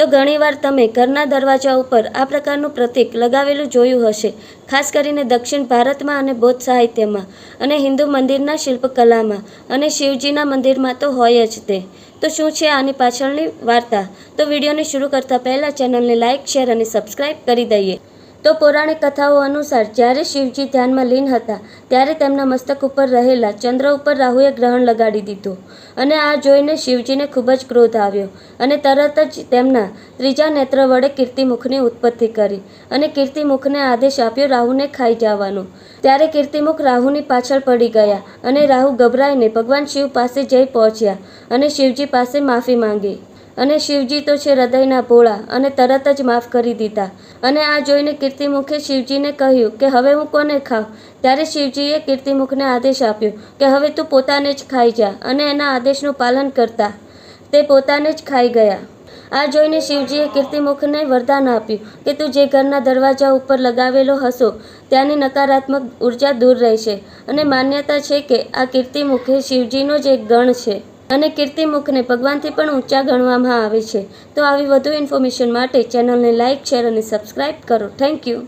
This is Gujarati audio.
તો ઘણીવાર તમે ઘરના દરવાજા ઉપર આ પ્રકારનું પ્રતીક લગાવેલું જોયું હશે, ખાસ કરીને દક્ષિણ ભારતમાં અને બૌદ્ધ સાહિત્યમાં અને હિન્દુ મંદિરના શિલ્પકલામાં અને શિવજીના મંદિરમાં તો હોય જ તે. તો શું છે આની પાછળની વાર્તા? તો વિડીયોને શરૂ કરતાં પહેલાં ચેનલને લાઇક શેર અને સબસ્ક્રાઇબ કરી દઈએ. તો પૌરાણિક કથાઓ અનુસાર જ્યારે શિવજી ધ્યાનમાં લીન હતા, ત્યારે તેમના મસ્તક ઉપર રહેલા ચંદ્ર ઉપર રાહુએ ગ્રહણ લગાડી દીધું અને આ જોઈને શિવજીને ખૂબ જ ક્રોધ આવ્યો અને તરત જ તેમના ત્રીજા નેત્ર વડે કીર્તિમુખની ઉત્પત્તિ કરી અને કીર્તિમુખને આદેશ આપ્યો રાહુને ખાઈ જવાનો. ત્યારે કીર્તિમુખ રાહુની પાછળ પડી ગયા અને રાહુ ગભરાઈને ભગવાન શિવ પાસે જઈ પહોંચ્યા અને શિવજી પાસે માફી માંગી. અને શિવજી તો છે હૃદયના ભોળા અને તરત જ માફ કરી દીધા. અને આ જોઈને કીર્તિમુખે શિવજીને કહ્યું કે હવે હું કોને ખાઉં? ત્યારે શિવજીએ કીર્તિમુખને આદેશ આપ્યો કે હવે તું પોતાને જ ખાઈ જા અને એના આદેશનું પાલન કરતા. તે પોતાને જ ખાઈ ગયા. આ જોઈને શિવજીએ કીર્તિમુખને વરદાન આપ્યું કે તું જે ઘરના દરવાજા ઉપર લગાવેલો હશો ત્યાંની નકારાત્મક ઊર્જા દૂર રહેશે. અને માન્યતા છે કે આ કીર્તિમુખ શિવજીનો જ એક ગણ છે. અને કીર્તિમુખને ભગવાનથી પણ ઊંચા ગણવામાં આવે છે. તો આવી વધુ ઇન્ફોર્મેશન માટે ચેનલને લાઇક શેર અને સબસ્ક્રાઇબ કરો. Thank you